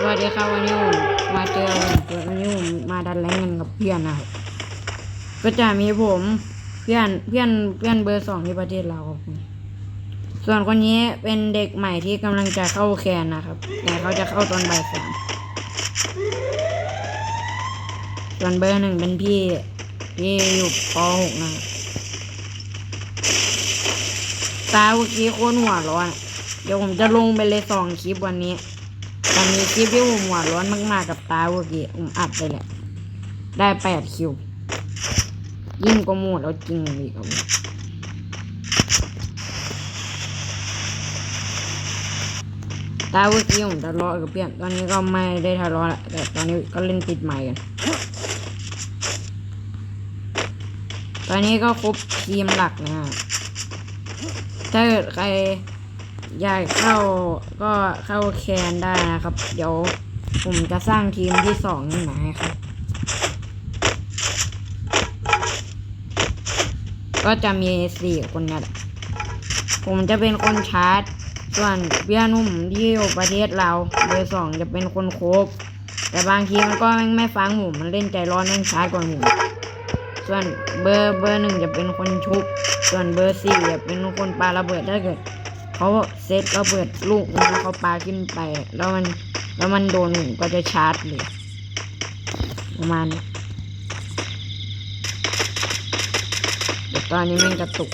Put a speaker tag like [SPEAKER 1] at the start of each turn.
[SPEAKER 1] สวัสดีครับวันนี้ผมมาเจอวันนี้ผมมาดันแรงกันกับเพื่อนนะครับก็จะมีผมเพื่อนเพื่อนเพื่อนเบอร์สองที่ประเทศเราครับส่วนคนนี้เป็นเด็กใหม่ที่กำลังจะเข้าแคนนะครับ แต่เขาจะเข้าตอนบ่ายสามส่วนเบอร์หนึ่งเป็นพี่ที่อยู่ป .6 นะครับตาเมื่อกี้โคตรหัวร้อนเดี๋ยวผมจะลงไปเลยสองคลิปวันนี้ ตอนนี้คลิปที่ผมหัวร้อนมากๆกับตาเมื่อกี้ผมอัดไปแหละ ได้แปดคิว ยิ่งกว่าหมดแล้วจริงอีกครับตาเมื่อกี้ผมทะเลาะกับเพื่อนตอนนี้ก็ไม่ได้ทะเลาะละแต่ตอนนี้ก็เล่นติดใหม่กัน ตอนนี้ก็ครบทีมหลักนะฮะถ้าเกิดใคร อยากเข้าก็เข้าแคนได้นะครับ เดี๋ยวผมจะสร้างทีมที่สองนี่มาให้ครับ ก็จะมีสี่คนนี่ยแหละผมจะเป็นคนชาร์จ ส่วนเบียนุ่มที่อยู่ประเทศเราเบอร์สองจะเป็นคนโคบแต่บางทีมันก็ไม่ฟังผมมันเล่นใจร้อนแม่งช้ากว่าผมส่วนเบอร์เบอร์หนึ่งจะเป็นคนชุบ ส่วนเบอร์สี่จะเป็นคนปาระเบิดถ้าเกิด เขาเซตเราเปิดลูกแล้วเขาปาขึ้นไป แล้วมันแล้วมันโดนผมก็จะชาร์จเลยประมาณนี้แต่ตอนนี้มันกระตุก